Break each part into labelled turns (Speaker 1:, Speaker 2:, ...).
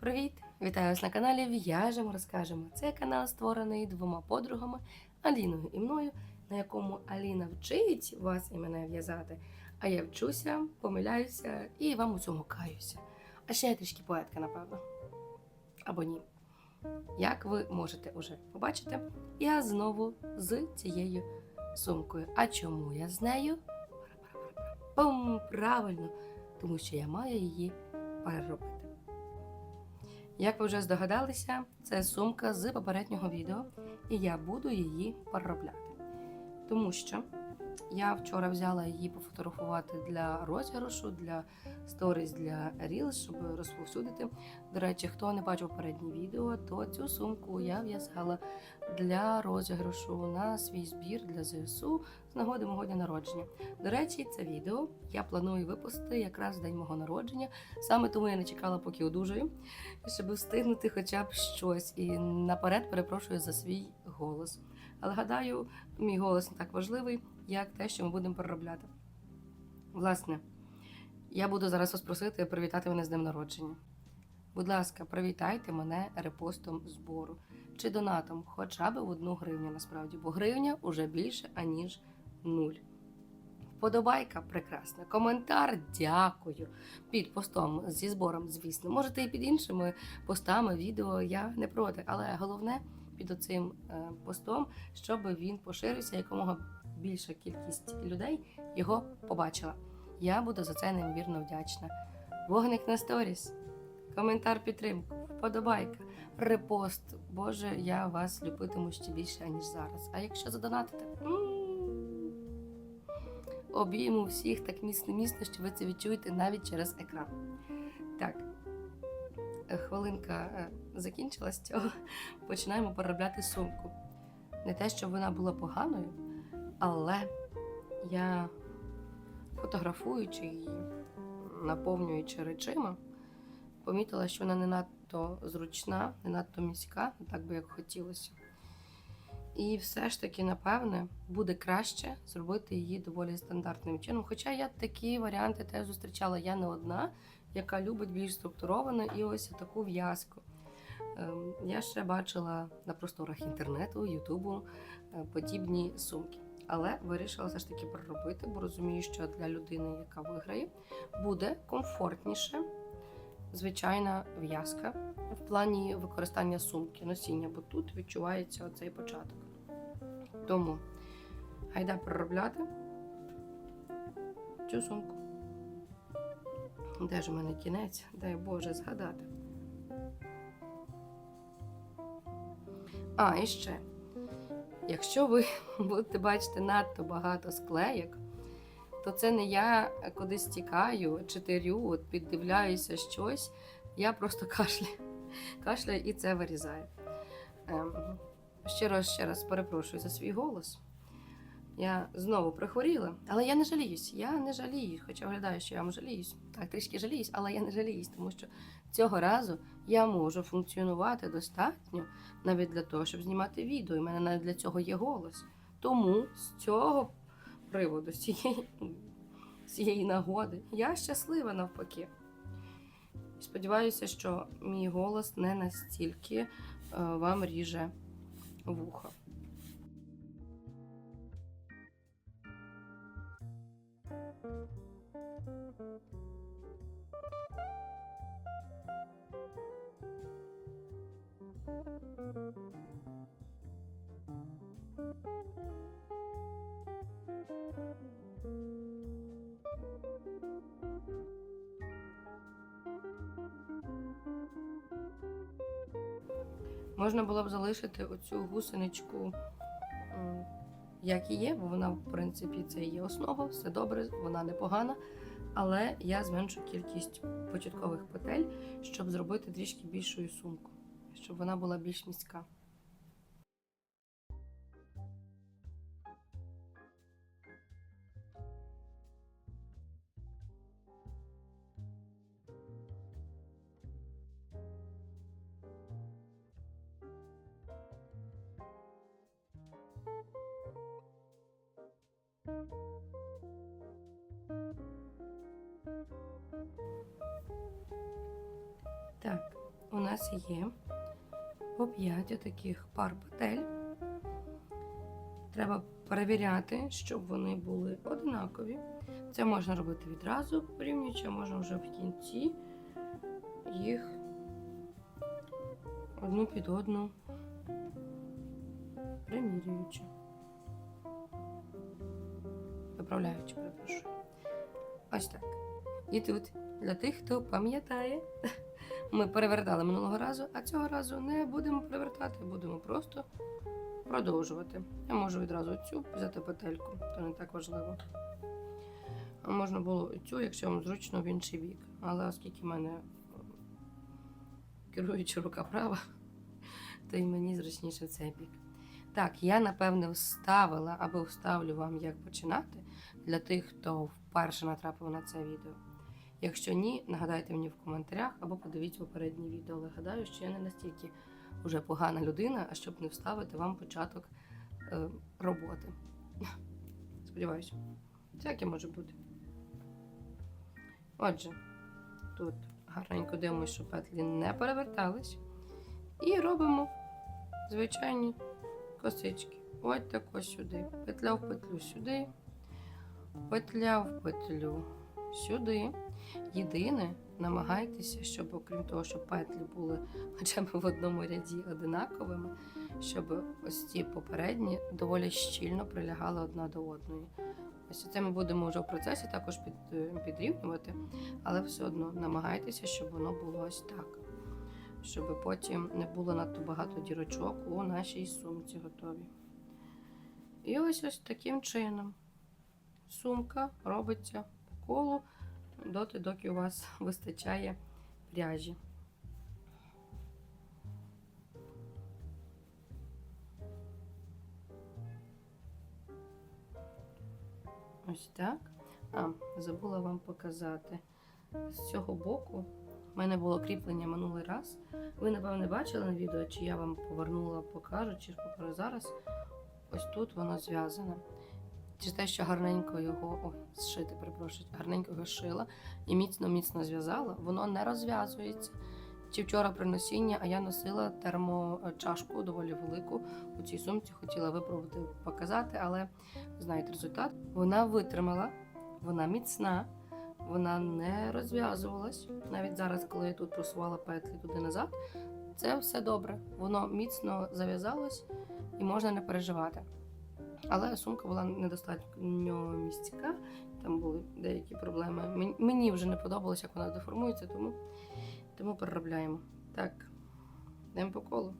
Speaker 1: Привіт! Вітаю вас на каналі В'яжемо, розкажемо. Це канал створений двома подругами Аліною і мною, на якому Аліна вчить вас і мене в'язати, а я вчуся, помиляюся і вам у цьому каюся. А ще я трішки поетка, напевно. Або ні. Як ви можете уже побачити, я знову з цією сумкою. А чому я з нею? Пум, правильно, тому що я маю її переробити. Як ви вже здогадалися, це сумка з попереднього відео, і я буду її переробляти. Тому що я вчора взяла її пофотографувати для розіграшу, для сторіс, для Reels, щоб розповсюдити. До речі, хто не бачив попереднє відео, то цю сумку я в'язала для розіграшу на свій збір для ЗСУ з нагоди мого дня народження. До речі, це відео я планую випустити якраз в день мого народження. Саме тому я не чекала, поки одужаю, щоб встигнути хоча б щось. І наперед перепрошую за свій голос. Але гадаю, мій голос не так важливий, як те, що ми будемо переробляти. Власне, я буду зараз вас просити привітати мене з днем народження. Будь ласка, привітайте мене репостом збору чи донатом, хоча б в одну гривню насправді, бо гривня уже більше, аніж нуль. Вподобайка прекрасна. Коментар дякую. Під постом зі збором, звісно. Можете і під іншими постами, відео, я не проти. Але головне під оцим е, постом, щоб він поширився, якомога більша кількість людей його побачила. Я буду за це неймовірно вдячна. Вогник на сторіс, коментар підтримку, вподобайка, репост. Боже, я вас любитиму ще більше, аніж зараз. А якщо задонатите, обійму всіх так міцно-міцно, що ви це відчуєте навіть через екран. Так, хвилинка е, закінчилась цього. Починаємо переробляти сумку. Не те, щоб вона була поганою, але я фотографуючи її, наповнюючи речима, помітила, що вона не надто зручна, не надто міська, так би як хотілося. І все ж таки, напевне, буде краще зробити її доволі стандартним чином. Хоча я такі варіанти теж зустрічала. Я не одна, яка любить більш структуровано і ось таку в'язку. Ем, Я ще бачила на просторах інтернету, Ютубу е, подібні сумки. Але вирішила все ж таки переробити, бо розумію, що для людини, яка виграє, буде комфортніше звичайна в'язка в плані використання сумки, носіння, бо тут відчувається оцей початок. Тому гайда переробляти цю сумку. Де ж у мене кінець? Дай Боже згадати. А, і ще. Якщо ви будете бачити надто багато склейок, то це не я кудись тікаю, читерю, от піддивляюся щось. Я просто кашляю. Кашляю і це вирізаю. Ем, ще раз ще раз перепрошую за свій голос. Я знову прихворіла, але я не жаліюсь. Я не жалію, хоча виглядаю, що я вам жаліюсь. Так, трішки жаліюсь, але я не жаліюсь, тому що цього разу я можу функціонувати достатньо навіть для того, щоб знімати відео. І в мене навіть для цього є голос. Тому з цього приводу, з цієї, з цієї нагоди, я щаслива навпаки. Сподіваюся, що мій голос не настільки е, вам ріже вухо. Можна було б залишити оцю гусеничку, як і є, бо вона, в принципі, це є основа, все добре, вона непогана. Але я зменшу кількість початкових петель, щоб зробити трішки більшою сумку, щоб вона була більш міська. Так, у нас є по 5 таких пар петель. Треба перевіряти, щоб вони були однакові. Це можна робити відразу порівнюючи, можна вже в кінці їх одну під одну примірюючи. Виправляючи, перепрошую. Ось так. І тут для тих, хто пам'ятає, ми перевертали минулого разу, а цього разу не будемо перевертати, будемо просто продовжувати. Я можу відразу цю взяти петельку, то не так важливо. А можна було цю, якщо вам зручно в інший бік. Але оскільки в мене керуюча рука права, то і мені зручніше в цей бік. Так, я напевне вставила або вставлю вам, як починати для тих, хто вперше натрапив на це відео. Якщо ні, нагадайте мені в коментарях або подивіться попереднє відео. Але гадаю, що я не настільки вже погана людина, а щоб не вставити вам початок е, роботи. Сподіваюся, всяке може бути. Отже, тут гарненько дивимося, щоб петлі не перевертались. І робимо звичайні косички. Ось тако сюди. Петля в петлю сюди, петля в петлю сюди. Єдине, намагайтеся, щоб, окрім того, щоб петлі були хоча б в одному ряді одинаковими, щоб ось ці попередні доволі щільно прилягали одна до одної. Ось це ми будемо вже в процесі також під, е, підрівнювати, але все одно намагайтеся, щоб воно було ось так. Щоб потім не було надто багато дірочок у нашій сумці готові. І ось ось таким чином сумка робиться по колу доти, доки у вас вистачає пряжі. Ось так. А, забула вам показати. З цього боку в мене було кріплення минулий раз. Ви, напевне, бачили на відео, чи я вам повернула, покажу, чи покажу зараз. Ось тут воно зв'язане. Через те, що гарненько його ой, зшити, перепрошую, гарненько його шила і міцно-міцно зв'язала, воно не розв'язується. Чи вчора при носінні, а я носила термочашку доволі велику у цій сумці, хотіла випробувати показати, але знаєте результат. Вона витримала, вона міцна, вона не розв'язувалась. Навіть зараз, коли я тут просувала петлі туди назад, це все добре. Воно міцно зав'язалось і можна не переживати. Але сумка була недостатньо містяка, там були деякі проблеми. Мен- Мені вже не подобалося, як вона деформується, тому, тому переробляємо. Так, йдемо по колу.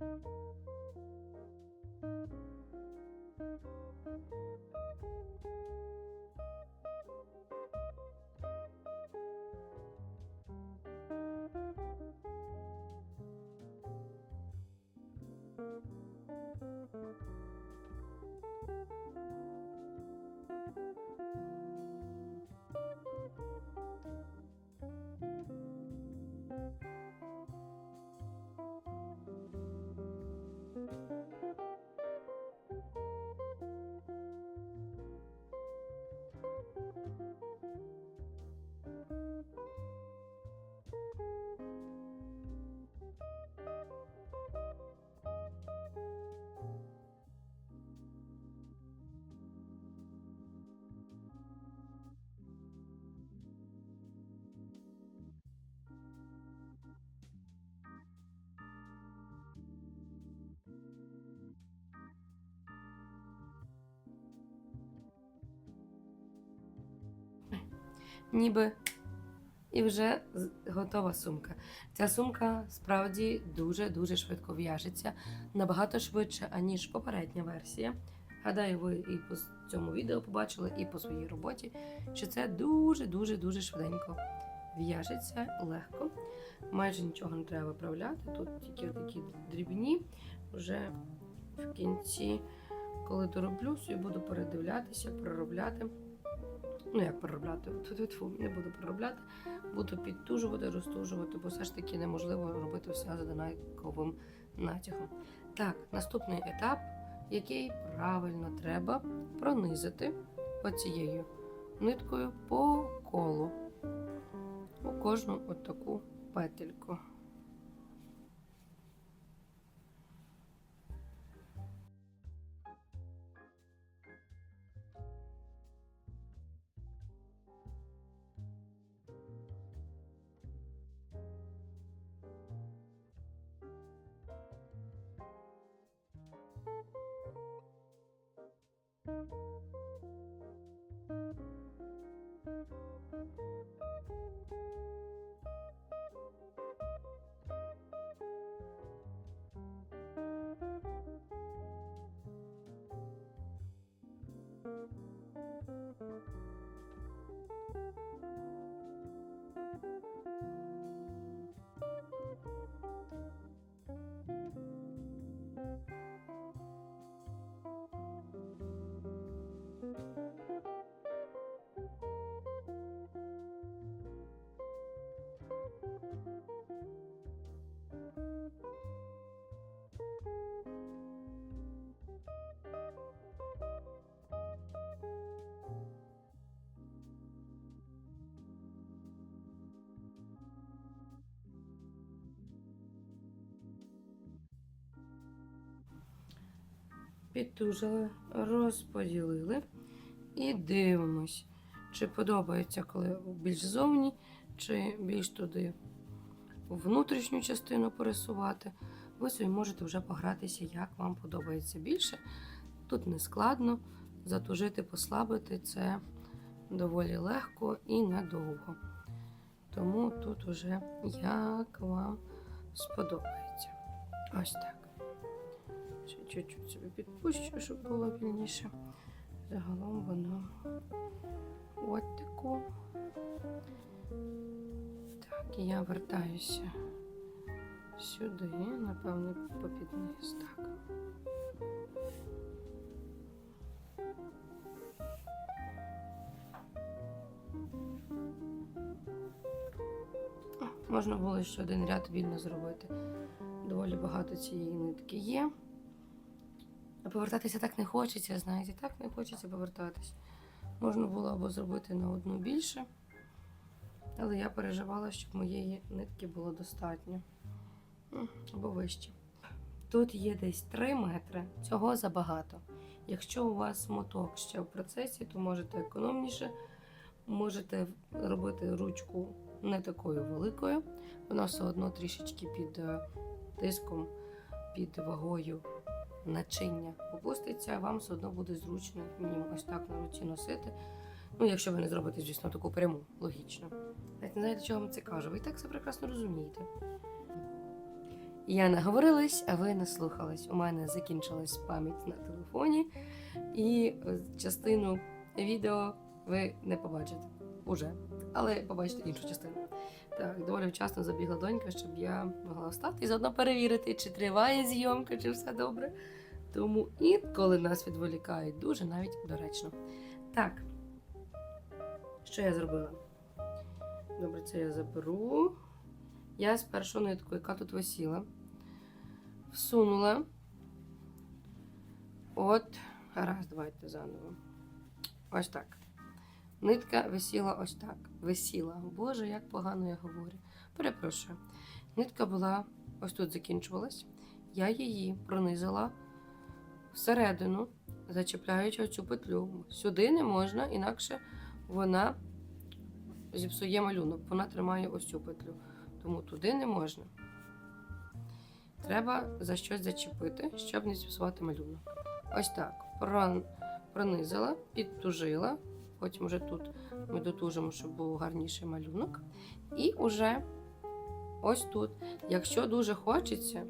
Speaker 1: Thank you. Ніби і вже готова сумка. Ця сумка справді дуже-дуже швидко в'яжеться, набагато швидше, аніж попередня версія. Гадаю, ви і по цьому відео побачили, і по своїй роботі, що це дуже-дуже дуже швиденько в'яжеться легко. Майже нічого не треба виправляти. Тут тільки такі дрібні. Вже в кінці, коли дороблю, собі буду передивлятися, проробляти. Ну, як проробляти? Тьфу-тьфу-тьфу, не буду проробляти. Буду підтужувати, розтужувати, бо все ж таки неможливо робити все з однаковим натягом. Так, наступний етап, який правильно треба пронизити оцією ниткою по колу у кожну от таку петельку. Підтужили, розподілили і дивимось, чи подобається, коли більш зовні, чи більш туди внутрішню частину пересувати. Ви собі можете вже погратися, як вам подобається більше. Тут не складно, затужити, послабити це доволі легко і недовго. Тому тут уже як вам сподобається. Ось так. Чуть-чуть собі підпущу, щоб було вільніше. Загалом воно от таку. Так, і я вертаюся сюди, напевно, попід низ. Так. Можна було ще один ряд вільно зробити. Доволі багато цієї нитки є. А повертатися так не хочеться, знаєте, так не хочеться повертатись. Можна було або зробити на одну більше, але я переживала, щоб моєї нитки було достатньо. Або вище. Тут є десь 3 метри, цього забагато. Якщо у вас моток ще в процесі, то можете економніше, можете робити ручку не такою великою. Вона все одно трішечки під е, тиском, під вагою начиння опуститься, вам все одно буде зручно мінімум ось так на руці носити. Ну, якщо ви не зробите, звісно, таку пряму, логічно. Навіть не знаєте, чого вам це кажу. Ви так все прекрасно розумієте. Я наговорилась, а ви не слухались. У мене закінчилась пам'ять на телефоні, і е, частину відео ви не побачите уже. Але побачите іншу частину. Так, доволі вчасно забігла донька, щоб я могла встати і заодно перевірити, чи триває зйомка, чи все добре. Тому інколи нас відволікають дуже навіть доречно. Так, що я зробила? Добре, це я заберу. Я спершу нитку, яка тут висіла, всунула. От, гаразд, давайте заново. Ось так. Нитка висіла ось так. Висіла. Боже, як погано я говорю. Перепрошую. Нитка була ось тут закінчувалась. Я її пронизила всередину, зачіпляючи оцю петлю. Сюди не можна, інакше вона зіпсує малюнок. Вона тримає ось цю петлю. Тому туди не можна. Треба за щось зачепити, щоб не зіпсувати малюнок. Ось так. Пронизила, підтужила, Потім вже тут ми дотужимо, щоб був гарніший малюнок. І уже ось тут, якщо дуже хочеться,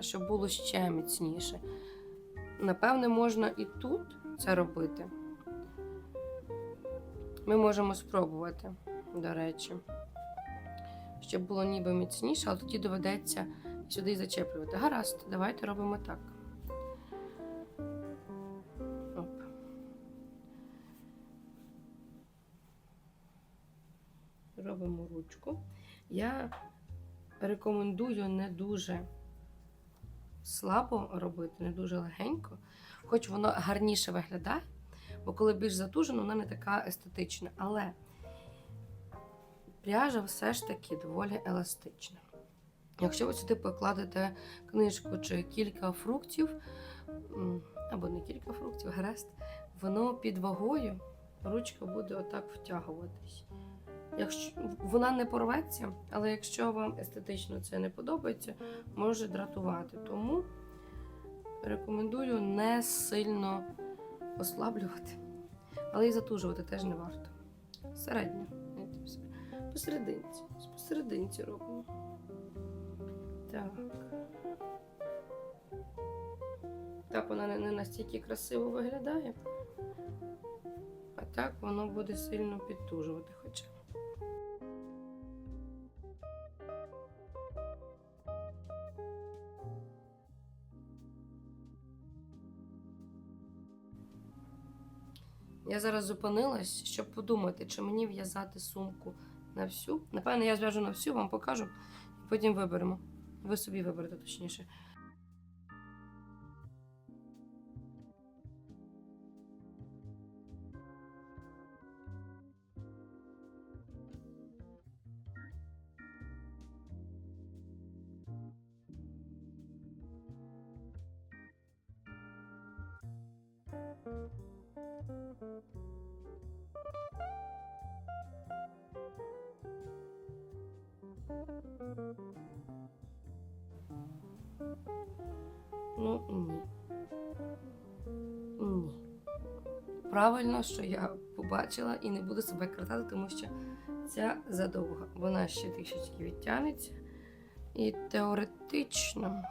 Speaker 1: щоб було ще міцніше, напевне, можна і тут це робити. Ми можемо спробувати, до речі, щоб було ніби міцніше, але тоді доведеться сюди зачеплювати. Гаразд, давайте робимо так. Робимо. Я рекомендую не дуже слабо робити, не дуже легенько, хоч воно гарніше виглядає, бо коли більш затужено, вона не така естетична. Але пряжа все ж таки доволі еластична. Якщо ви сюди покладете книжку чи кілька фруктів, або не кілька фруктів, гаразд, воно під вагою ручка буде отак втягуватись. Якщо вона не порветься, але якщо вам естетично це не подобається, може дратувати. Тому рекомендую не сильно ослаблювати, але і затужувати теж не варто. Середньо. Посерединці. Посерединці робимо. Так. Так вона не настільки красиво виглядає. А так воно буде сильно підтужувати хоча. Я зараз зупинилась, щоб подумати, чи мені в'язати сумку на всю. Напевно, я зв'яжу на всю, вам покажу, і потім виберемо. Ви собі виберете точніше. Ну ні. Ні. Правильно, що я побачила і не буду себе картати, тому що ця задовга. Вона ще трішечки відтягнеться. І теоретично.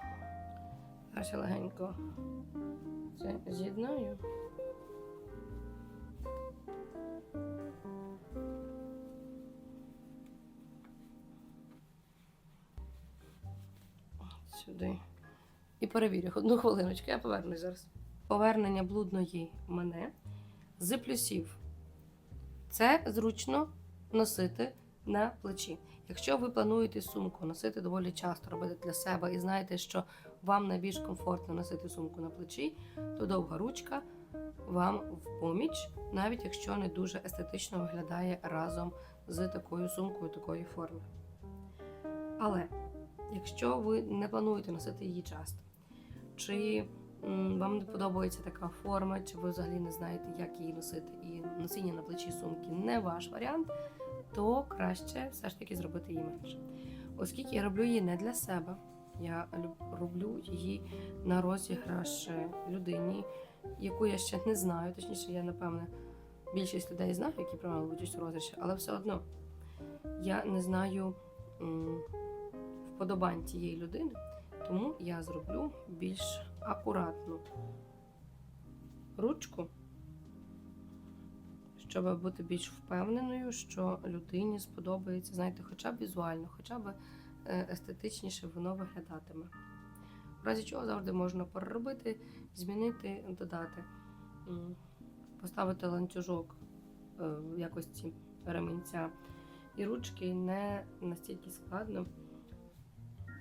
Speaker 1: Я легенько це з'єднаю. Сюди. І перевірю. Одну хвилиночку, я повернусь зараз. Повернення блудної мене з плюсів. Це зручно носити на плечі. Якщо ви плануєте сумку носити доволі часто, робити для себе і знаєте, що вам найбільш комфортно носити сумку на плечі, то довга ручка вам в поміч, навіть якщо не дуже естетично виглядає разом з такою сумкою такої форми. Але якщо ви не плануєте носити її часто, чи вам не подобається така форма, чи ви взагалі не знаєте, як її носити, і носіння на плечі сумки не ваш варіант, то краще все ж таки зробити її менше. Оскільки я роблю її не для себе, я роблю її на розіграш е, людині, яку я ще не знаю. Точніше, я напевне більшість людей знаю, які приймали участь у розіграші, але все одно я не знаю вподобань цієї людини, тому я зроблю більш акуратну ручку, щоб бути більш впевненою, що людині сподобається, знаєте, хоча б візуально, хоча б естетичніше воно виглядатиме. В разі чого завжди можна переробити, змінити, додати, поставити ланцюжок е, в якості ременця і ручки не настільки складно,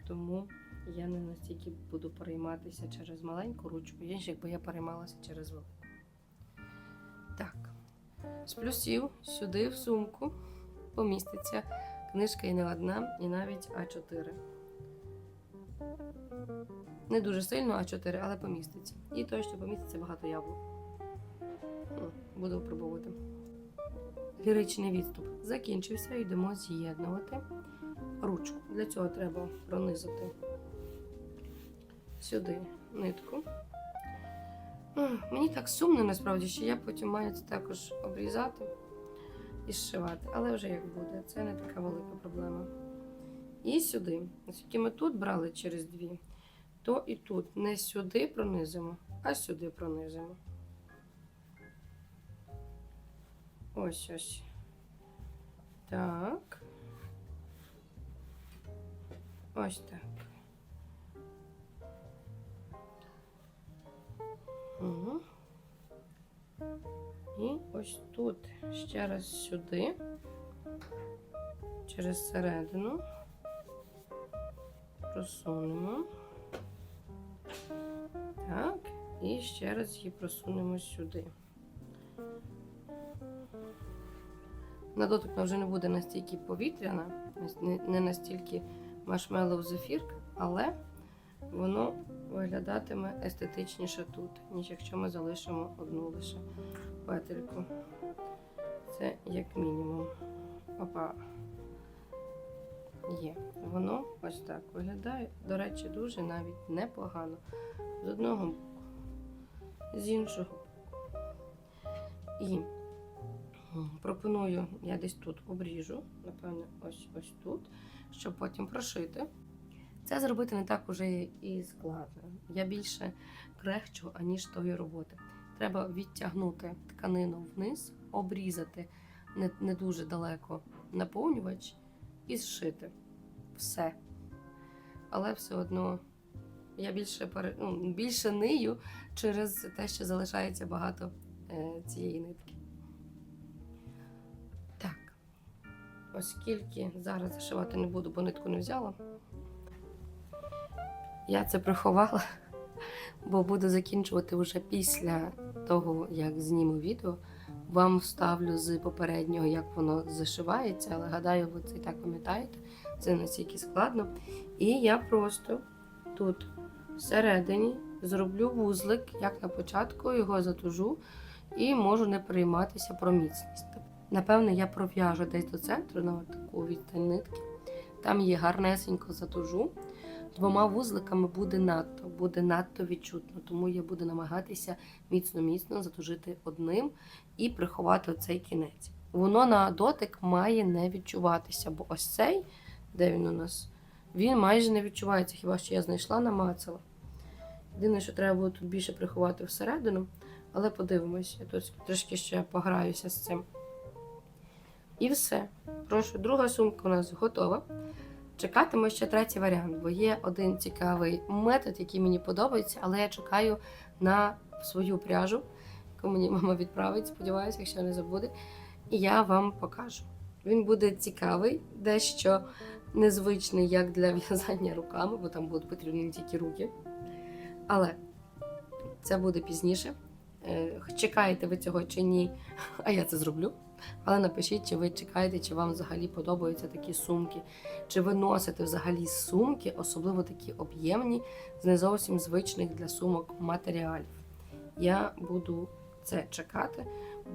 Speaker 1: тому я не настільки буду перейматися через маленьку ручку, ніж якби я переймалася через велику. Так, з плюсів сюди в сумку поміститься книжка і не одна, і навіть А4. Не дуже сильно А4, але поміститься. І точно поміститься багато яблук. Буду пробувати. Ліричний відступ закінчився, йдемо з'єднувати ручку. Для цього треба пронизати сюди нитку. Мені так сумно насправді, що я потім маю це також обрізати і зшивати. Але вже як буде, це не така велика проблема. І сюди. Оскільки ми тут брали через дві, то і тут не сюди пронизимо, а сюди пронизимо. Ось ось. Так. Ось так. Угу. І ось тут ще раз сюди, через середину просунемо. Так, і ще раз її просунемо сюди. На дотик вона вже не буде настільки повітряна, не- настільки маршмеллоу зефірка, але воно виглядатиме естетичніше тут, ніж якщо ми залишимо одну лише петельку. Це як мінімум. Опа. Є. Воно ось так виглядає. До речі, дуже навіть непогано. З одного боку, з іншого. І пропоную, я десь тут обріжу, напевне, ось ось тут, щоб потім прошити. Це зробити не так уже і складно. Я більше крехчу, аніж тої роботи. Треба відтягнути тканину вниз, обрізати не, не дуже далеко наповнювач і зшити. Все. Але все одно я більше, ну, більше нию через те, що залишається багато е, цієї нитки. Так. Оскільки зараз зашивати не буду, бо нитку не взяла. Я це приховала, бо буду закінчувати вже після того, як зніму відео. Вам вставлю з попереднього, як воно зашивається, але гадаю, ви це і так пам'ятаєте, це настільки складно. І я просто тут всередині зроблю вузлик, як на початку, його затужу і можу не перейматися про міцність. Напевне, я пров'яжу десь до центру на таку відстань нитки. Там її гарнесенько затужу. Двома вузликами буде надто, буде надто відчутно, тому я буду намагатися міцно-міцно затужити одним і приховати оцей кінець. Воно на дотик має не відчуватися, бо ось цей, де він у нас, він майже не відчувається, хіба що я знайшла, намацала. Єдине, що треба буде тут більше приховати всередину, але подивимось, я тут трошки ще пограюся з цим. І все. Прошу, друга сумка у нас готова. Чекатиму ще третій варіант, бо є один цікавий метод, який мені подобається, але я чекаю на свою пряжу, яку мені мама відправить, сподіваюся, якщо не забуде. І я вам покажу. Він буде цікавий, дещо незвичний, як для в'язання руками, бо там будуть потрібні тільки руки. Але це буде пізніше. Е, Чекаєте ви цього чи ні, а я це зроблю. Але напишіть, чи ви чекаєте, чи вам взагалі подобаються такі сумки, чи ви носите взагалі сумки, особливо такі об'ємні, з не зовсім звичних для сумок матеріалів. Я буду це чекати,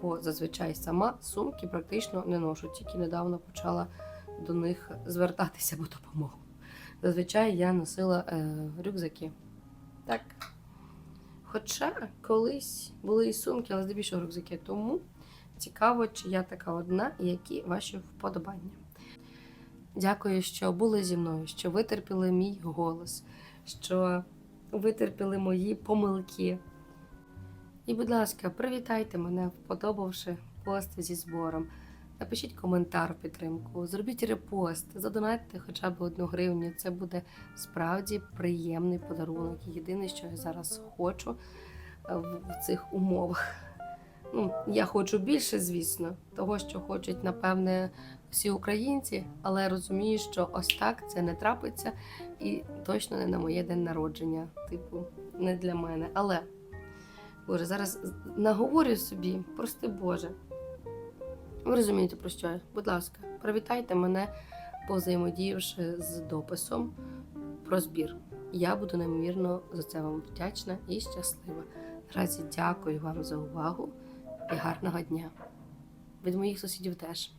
Speaker 1: бо зазвичай сама сумки практично не ношу, тільки недавно почала до них звертатися по допомогу. Зазвичай я носила е, рюкзаки. Так. Хоча колись були і сумки, але здебільшого рюкзаки. Тому цікаво, чи я така одна і які ваші вподобання. Дякую, що були зі мною, що витерпіли мій голос, що витерпіли мої помилки. І, будь ласка, привітайте мене, вподобавши пост зі збором. Напишіть коментар в підтримку, зробіть репост, задонатьте хоча б одну гривню. Це буде справді приємний подарунок. Єдине, що я зараз хочу е, в цих умовах. Ну, я хочу більше, звісно, того, що хочуть, напевне, всі українці, але розумію, що ось так це не трапиться і точно не на моє день народження. Типу, не для мене. Але, Боже, зараз наговорю собі, прости Боже. Ви розумієте, про що я? Будь ласка, привітайте мене, позаємодіявши з дописом про збір. Я буду неймовірно за це вам вдячна і щаслива. Наразі дякую вам за увагу і гарного дня. Від моїх сусідів теж.